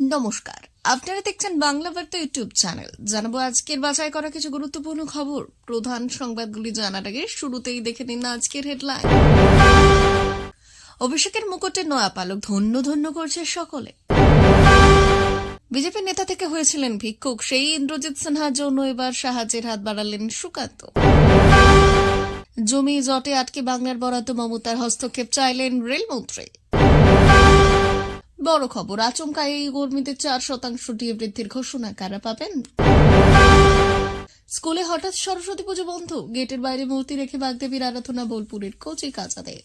নমস্কার। আপনারা দেখছেন বাংলা বার্তা ইউটিউব চ্যানেল। জানাব আজকের বাছাই করা কিছু গুরুত্বপূর্ণ খবর। প্রধান সংবাদগুলি জানার আগে শুরুতেই দেখে নিন আজকের হেডলাইন। অভিষেকের মুকুটে নয়া পালক, ধন্য ধন্য করছে সকলে। বিজেপি নেতা থেকে হয়েছিলেন ভিক্ষুক, সেই ইন্দ্রজিৎ সিনহার জন্য এবার সাহায্যের হাত বাড়ালেন সুকান্ত। জমি, জটে আটকে বাংলার বরাদ্দ, মমতার হস্তক্ষেপ চাইলেন রেলমন্ত্রী। বড় খবর, আচমকা এই কর্মীদের চার শতাংশ ডিএ বৃদ্ধির ঘোষণা কারা পাবেন? স্কুলে হঠাৎ সরস্বতী পুজো বন্ধ, গেটের বাইরে মূর্তি রেখে বাগদেবীর আরাধনা বোলপুরের কচি কাচাদের।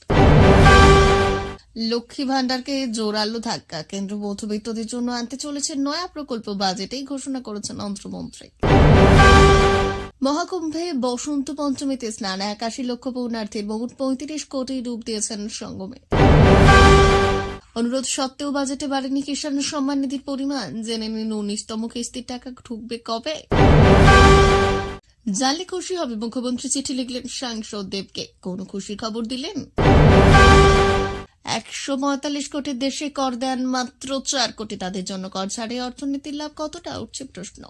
লক্ষ্মী ভান্ডারকে জোরালো ধাক্কা, কেন্দ্র মধ্যবিত্তদের জন্য আনতে চলেছে নয়া প্রকল্প বাজেটেই ঘোষণা করেছেন অন্ত্রমন্ত্রী। মহাকুম্ভে বসন্ত পঞ্চমীতে স্নান, একাশি লক্ষ পৌণার্থীর মোট পঁয়ত্রিশ কোটি ডুব দিয়েছেন সঙ্গমে। অনুরোধ সত্ত্বেও বাজেটে বাড়েনি কিষাণ সম্মান নিধির পরিমাণ। জেনে নিন উনিশতম কিস্তির টাকা ঢুকবে কবে? জানলে খুশি হবে মুখ্যমন্ত্রী চিঠি লিখলেন সাংসদ দেবকে। কোন খুশির খবর দিলেন? একশো পঁয়তাল্লিশ কোটির দেশে কর দেন মাত্র চার কোটি। তাদের জন্য কর ছাড়ে অর্থনীতির লাভ কতটা, উঠছে প্রশ্ন।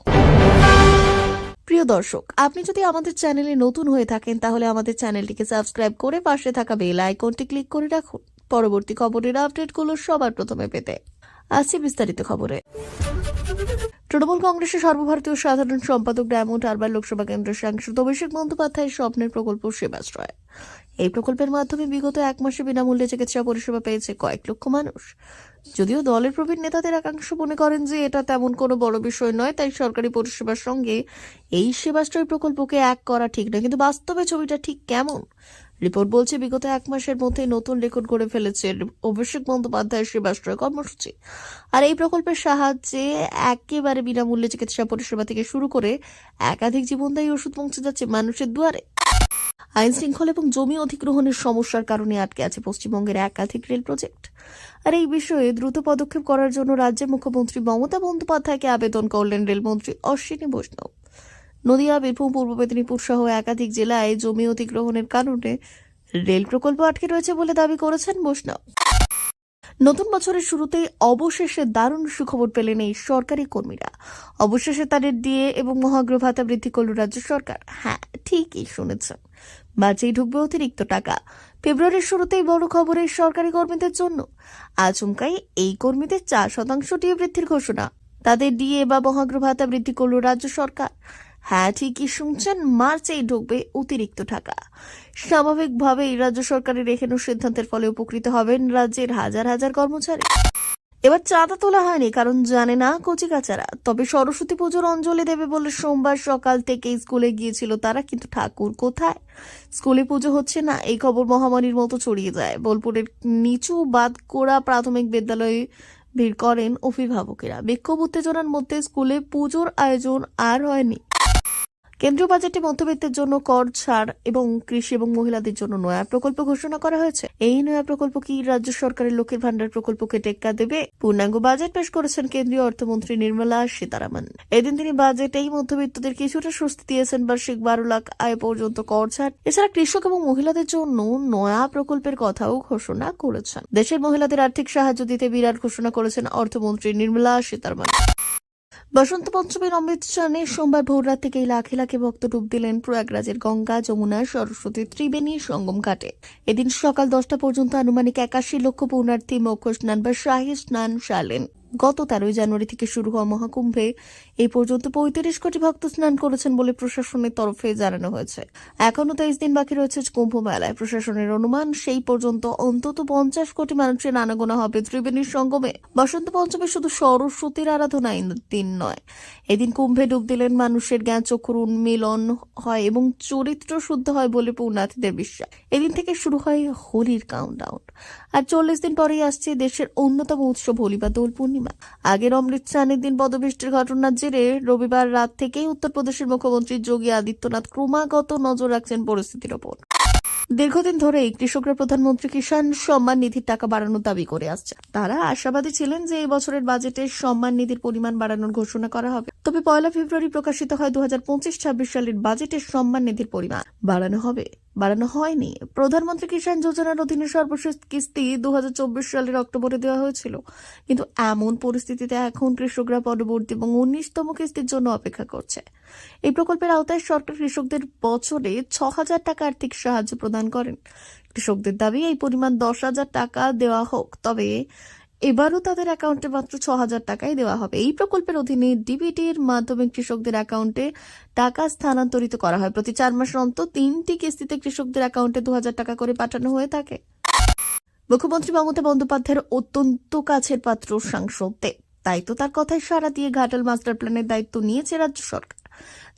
প্রিয় দর্শক, আপনি যদি আমাদের চ্যানেলে নতুন হয়ে থাকেন, তাহলে আমাদের চ্যানেলটিকে সাবস্ক্রাইব করে পাশে থাকা বেল আইকনটি ক্লিক করে রাখুন। পরবর্তী খবরের আপডেটগুলো সবার প্রথমে পেতে আসছি বিস্তারিত খবরে। তৃণমূল কংগ্রেসের সর্বভারতীয় সাধারণ সম্পাদক ডায়মন্ড হারবার লোকসভা কেন্দ্রের সাংসদ অভিষেক বন্দ্যোপাধ্যায়ের স্বপ্নের প্রকল্প সেবাশ্রয় এই প্রকল্পের মাধ্যমে বিগত এক মাসে বিনামূল্যে চিকিৎসা পরিষেবা পেয়েছে কয়েক লক্ষ মানুষ। যদিও দলের প্রবীণ নেতাদের একাংশ মনে করেন যে এটা তেমন কোনো বড় বিষয় নয়, তাই সরকারি পরিষেবার সঙ্গে এই সেবাশ্রয় প্রকল্পকে এক করা ঠিক নয়। কিন্তু বাস্তবে ছবিটা ঠিক কেমন? রিপোর্ট বলছে, বিগত এক মাসের মধ্যে নতুন রেকর্ড করে ফেলেছে অভিষেক বন্দ্যোপাধ্যায়ের সেবাশ্রয় কর্মসূচি। আর এই প্রকল্পের সাহায্যে একেবারে বিনামূল্যে চিকিৎসা পরিষেবা থেকে শুরু করে একাধিক জীবনদায়ী ওষুধ পৌঁছে যাচ্ছে মানুষের দুয়ারে। আইন শৃঙ্খলা এবং জমি অধিগ্রহণের সমস্যার কারণে আটকে আছে পশ্চিমবঙ্গের একাধিক রেল প্রজেক্ট। আর এই বিষয়ে দ্রুত পদক্ষেপ করার জন্য রাজ্যের মুখ্যমন্ত্রী মমতা বন্দ্যোপাধ্যায়কে আবেদন করলেন রেলমন্ত্রী অশ্বিনী বৈষ্ণব। নদিয়া, বীরভূম, পূর্ব মেদিনীপুর সহ একাধিক জেলায় জমি অধিগ্রহণের কারণে রেল প্রকল্প আটকে রয়েছে বলে দাবি করেছেন বৈষ্ণব। নতুন বছরের শুরুতেই অবশেষে দারুণ সুখবর পেলেন এই সরকারি কর্মীরা। অবশেষে তাদের ডিএ এবং মহাগ্রহ ভাতা বৃদ্ধি করল রাজ্য সরকার। হ্যাঁ ঠিকই শুনেছেন। বাজেই ঢুকবে অতিরিক্ত টাকা। ফেব্রুয়ারির শুরুতেই বড় খবর এই সরকারি কর্মীদের জন্য। আচমকাই এই কর্মীদের চার শতাংশ ডিএ বৃদ্ধির ঘোষণা। তাদের ডিএ বা মহাগ্রহ ভাতা বৃদ্ধি করল রাজ্য সরকার। হ্যাঁ ঠিকই শুনছেন, মার্চেই ঢুকবে অতিরিক্ত টাকা। স্বাভাবিকভাবেই রাজ্য সরকারের এখানে সিদ্ধান্তের ফলে উপকৃত হবেন রাজ্যের হাজার হাজার কর্মচারী। এবার চাঁদা তোলা হয়নি, কারণ জানে না কচিকাচারা। তবে সরস্বতী পুজোর অঞ্জলি দেবে বলে সোমবার সকাল থেকে স্কুলে গিয়েছিল তারা, কিন্তু ঠাকুর কোথায়? স্কুলে পুজো হচ্ছে না, এই খবর মহামারীর মতো ছড়িয়ে যায়। বোলপুরের নিচু বাদকোড়া প্রাথমিক বিদ্যালয়ে ভিড় করেন অভিভাবকেরা। বিক্ষোভ উত্তেজনার মধ্যে স্কুলে পুজোর আয়োজন আর হয়নি। কেন্দ্রীয় বাজেটে মধ্যবিত্তের জন্য কর ছাড় এবং কৃষি এবং মহিলাদের জন্য নয়া প্রকল্প ঘোষণা করা হয়েছে। এই নয়া প্রকল্প কি রাজ্য সরকারের লক্ষ্মীর ভান্ডার প্রকল্পকে টেক্কা দেবে? পূর্ণাঙ্গ বাজেট পেশ করেছেন কেন্দ্রীয় অর্থমন্ত্রী নির্মলা সীতারামন। এদিন তিনি বাজেটেই মধ্যবিত্তদের কিছুটা স্বস্তি দিয়েছেন। বার্ষিক বারো লাখ আয় পর্যন্ত কর ছাড়, এছাড়া কৃষক এবং মহিলাদের জন্য নয়া প্রকল্পের কথাও ঘোষণা করেছেন। দেশের মহিলাদের আর্থিক সাহায্য দিতে বিরাট ঘোষণা করেছেন অর্থমন্ত্রী নির্মলা সীতারামন। বসন্ত পঞ্চমীর অমৃত স্নানে সোমবার ভোররাত থেকেই লাখে লাখে ভক্ত ডুব দিলেন প্রয়াগরাজের গঙ্গা, যমুনা, সরস্বতী, ত্রিবেণী, সঙ্গম ঘাটে। এদিন সকাল দশটা পর্যন্ত আনুমানিক একাশি লক্ষ পূর্ণার্থী মুখ্য স্নান বা শাহী স্নান সারলেন। গত তেরোই জানুয়ারি থেকে শুরু হওয়া মহাকুম্ভে এই পর্যন্ত পঁয়ত্রিশ কোটি ভক্ত স্নান করেছেন বলে প্রশাসনের তরফে জানানো হয়েছে। এখনও তেইশ দিন বাকি রয়েছে কুম্ভ মেলায়। প্রশাসনের অনুমান, সেই পর্যন্ত অন্তত পঞ্চাশ কোটি মানুষের আনাগোনা হবে ত্রিবেণীর সঙ্গমে। বসন্ত পঞ্চমী শুধু সরস্বতীর আরাধনা দিন নয়। এদিন কুম্ভে ডুব দিলেন মানুষের জ্ঞান চক্ষুর উন্মিলন হয় এবং চরিত্র শুদ্ধ হয় বলে পূর্ণার্থীদের বিশ্বাস। এদিন থেকে শুরু হয় হোলির কাউন্টডাউন আর চল্লিশ দিন পরেই আসছে দেশের অন্যতম উৎসব হোলি বা দোল পূর্ণিমা। আগের অমৃত স্নানের দিন পদবৃষ্টির ঘটনার জেরে রবিবার রাত থেকেই উত্তরপ্রদেশের মুখ্যমন্ত্রী যোগী আদিত্যনাথ ক্রমাগত নজর রাখছেন পরিস্থিতির ওপর। দীর্ঘদিন ধরেই কৃষকরা প্রধানমন্ত্রী কিষাণ সম্মান নিধির টাকা বাড়ানোর দাবি করে আসছে। তারা আশাবাদী ছিলেন যে এই বছরের বাজেটে সম্মান নিধির পরিমাণ বাড়ানোর ঘোষণা করা হবে। তবে পয়লা ফেব্রুয়ারি প্রকাশিত হয় দু হাজার সালের বাজেটের সম্মান নিধির পরিমাণ। বাড়ানো হবে। বাড়ানো হয়নি। প্রধানমন্ত্রী কিষাণ যোজনার অধীনে সর্বশেষ কিস্তি দু হাজার চব্বিশ সালের অক্টোবরে দেওয়া হয়েছিল। কিন্তু এমন পরিস্থিতিতে এখন কৃষকরা পরবর্তী এবং উনিশতম কিস্তির জন্য অপেক্ষা করছে। এই প্রকল্পের আওতায় সরকার কৃষকদের বছরে ছ হাজার টাকা আর্থিক সাহায্য প্রদান করেন। কৃষকদের দাবি, এই পরিমাণ দশ হাজার টাকা দেওয়া হোক, তবে এবারও তাদের অ্যাকাউন্টে মাত্র ছ হাজার টাকাই দেওয়া হবে। এই প্রকল্পের অধীনে ডিবিটির মাধ্যমে কৃষকদের অ্যাকাউন্টে টাকা স্থানান্তরিত করা হয়। প্রতি চার মাস অন্তর তিনটি কিস্তিতে কৃষকদের অ্যাকাউন্টে দু হাজার টাকা করে পাঠানো হয়ে থাকে। মুখ্যমন্ত্রী মমতা বন্দ্যোপাধ্যায়ের অত্যন্ত কাছের পাত্র সাংসদ তাই তো তার কথায় সাড়া দিয়ে ঘাটাল মাস্টার প্ল্যানের দায়িত্ব নিয়েছে রাজ্য সরকার,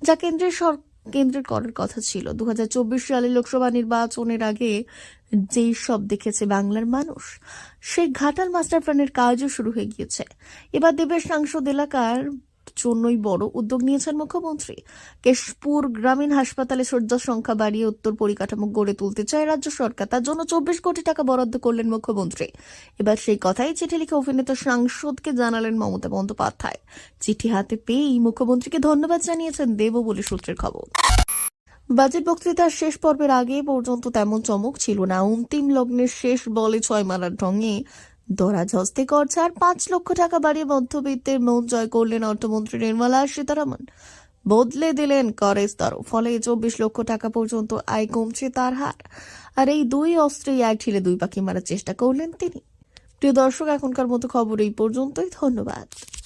যা কেন্দ্রের সর- কেন্দ্রের করার কথা ছিল। দু সালে লোকসভা নির্বাচনের আগে যেই সব দেখেছে বাংলার মানুষ, সেই ঘাটাল মাস্টার প্ল্যানের কাজও শুরু হয়ে গিয়েছে। এবার দেবের সাংসদ এলাকার জন্যই বড় উদ্যোগ নিয়েছেন মুখ্যমন্ত্রী। কেশপুর গ্রামীণ হাসপাতালে শয্যা সংখ্যা বাড়িয়ে উত্তর পরিকাঠামো গড়ে তুলতে চায় রাজ্য সরকার। তার জন্য চব্বিশ কোটি টাকা বরাদ্দ করলেন মুখ্যমন্ত্রী। এবার সেই কথাই চিঠি লিখে অভিনেতা সাংসদকে জানালেন মমতা বন্দ্যোপাধ্যায়। চিঠি হাতে পেয়েই মুখ্যমন্ত্রীকে ধন্যবাদ জানিয়েছেন দেব বলে সূত্রের খবর। বাজেট বক্তৃতার শেষ পর্বের আগে পর্যন্ত তেমন চমক ছিল না। অন্তিম লগ্নের শেষ বলে ছয় মারার ঢঙে দরাজ হস্তে কর ছাড় পাঁচ লক্ষ টাকা বাড়িয়ে মধ্যবিত্তের মন জয় করলেন অর্থমন্ত্রী নির্মলা সীতারামন। বদলে দিলেন করের স্তর, ফলে চব্বিশ লক্ষ টাকা পর্যন্ত আয় কমছে তার হার। আর এই দুই অস্ত্রেই এক ঢিলে দুই পাখি মারার চেষ্টা করলেন তিনি। প্রিয় দর্শক, এখনকার মতো খবর এই পর্যন্তই। ধন্যবাদ।